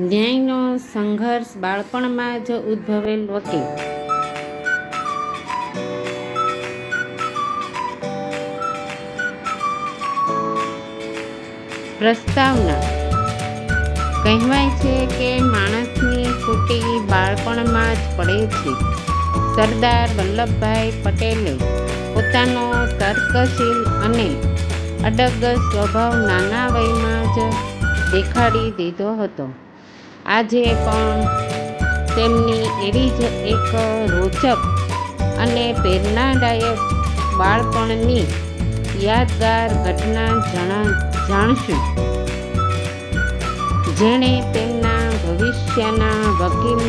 ન્યાયનો સંઘર્ષ બાળપણમાં જ ઉદ્ભવેલ વકીલ. પ્રસ્તાવના. કહેવાય છે કે માણસની ફૂટી બાળપણમાં જ પડે છે. સરદાર વલ્લભભાઈ પટેલે પોતાનો તર્કશીલ અને અડગ સ્વભાવ નાના વયમાં જ દેખાડી દીધો હતો. આજે પણ તેમની એવી જ એક રોચક અને પ્રેરણાદાયક બાળપણની યાદગાર ઘટના જણા, જાણશું. જેણે તેમના ભવિષ્યના વકીલ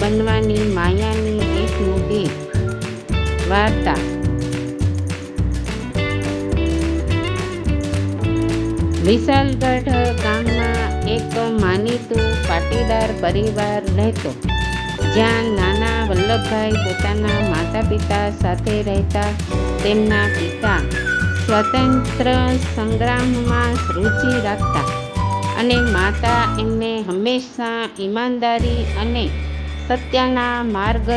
બનવાની માયાની એક મોટી વાર્તા. વિશાલગઢ ગામમાં એક માનીતું પાટીદાર પરિવાર રહેતો. જ્યાં નાના વલ્લભભાઈ પોતાના માતા પિતા સાથે રહેતા. તેમના પિતા સ્વતંત્ર સંગ્રામમાં રુચિ રાખતા અને માતા એમને હંમેશા ઈમાનદારી અને સત્યના માર્ગ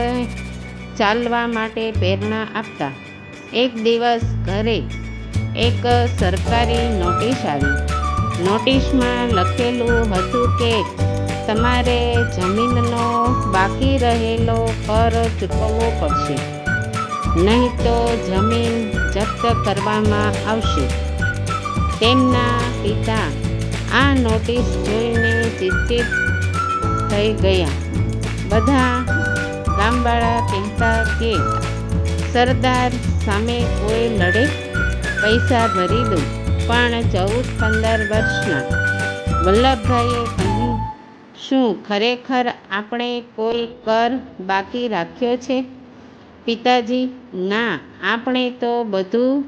ચાલવા માટે પ્રેરણા આપતા. એક દિવસ ઘરે એક સરકારી નોટિસ આવી. નોટિસમાં લખેલું હતું કે તમારે જમીનનો બાકી રહેલો કર ચૂકવવો પડશે. નહીં તો જમીન જપ્ત કરવામાં આવશે. તેમના પિતા આ નોટિસ જોઈને ચિંતિત થઈ ગયા. બધા ગામવાળા કહેતા કે, સરદાર સામે કોઈ લડે? પૈસા ભરી દઉં પણ ચૌદ પંદર વર્ષના વલ્લભભાઈએ કહ્યું શું ખરેખર આપણે કોઈ કર બાકી રાખ્યો છે? પિતાજી, ના, આપણે તો બધું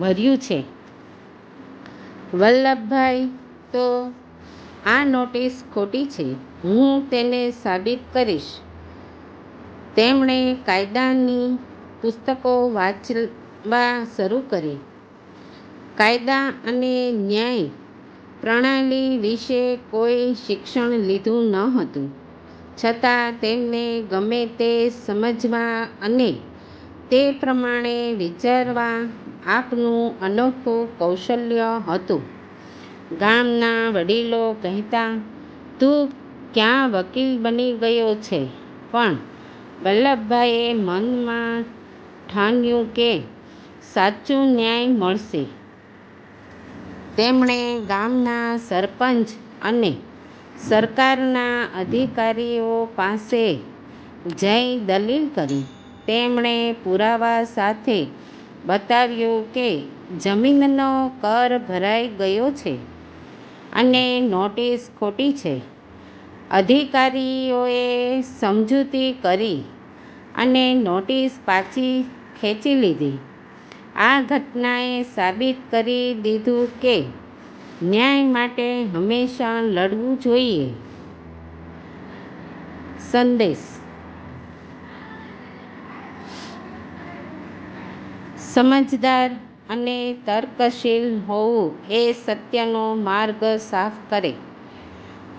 ભર્યું છે. વલ્લભભાઈ, તો આ નોટિસ ખોટી છે. હું તેને સાબિત કરીશ. તેમણે કાયદાની પુસ્તકો વાંચવા શરૂ કરી. કાયદા અને ન્યાય પ્રણાલી વિશે કોઈ શિક્ષણ લીધું ન હતું. છતાં તેમને ગમે તે સમજવા અને તે પ્રમાણે વિચારવા આપનું અનોખું કૌશલ્ય હતું. ગામના વડીલો કહેતા, તું ક્યાં વકીલ બની ગયો છે? પણ વલ્લભભાઈએ મનમાં ઠાન્યું કે સાચું ન્યાય મળશે. તેમણે ગામના સરપંચ અને સરકારના અધિકારીઓ પાસે જઈ દલીલ કરી. તેમણે પુરાવા સાથે બતાવ્યું કે જમીનનો કર ભરાઈ ગયો છે અને નોટિસ ખોટી છે. અધિકારીઓએ સમજૂતી કરી અને નોટિસ પાછી ખેંચી લીધી. આ ઘટનાએ સાબિત કરી દીધું કે ન્યાય માટે હંમેશા લડવું જોઈએ. સંદેશ. સમજદાર અને તર્કશીલ હોવું એ સત્યનો માર્ગ સાફ કરે.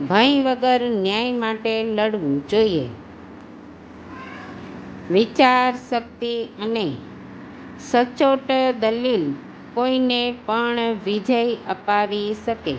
ભય વગર ન્યાય માટે લડવું જોઈએ. વિચાર, શક્તિ અને સચોટ દલીલ કોઈને પણ વિજય અપાવી શકે.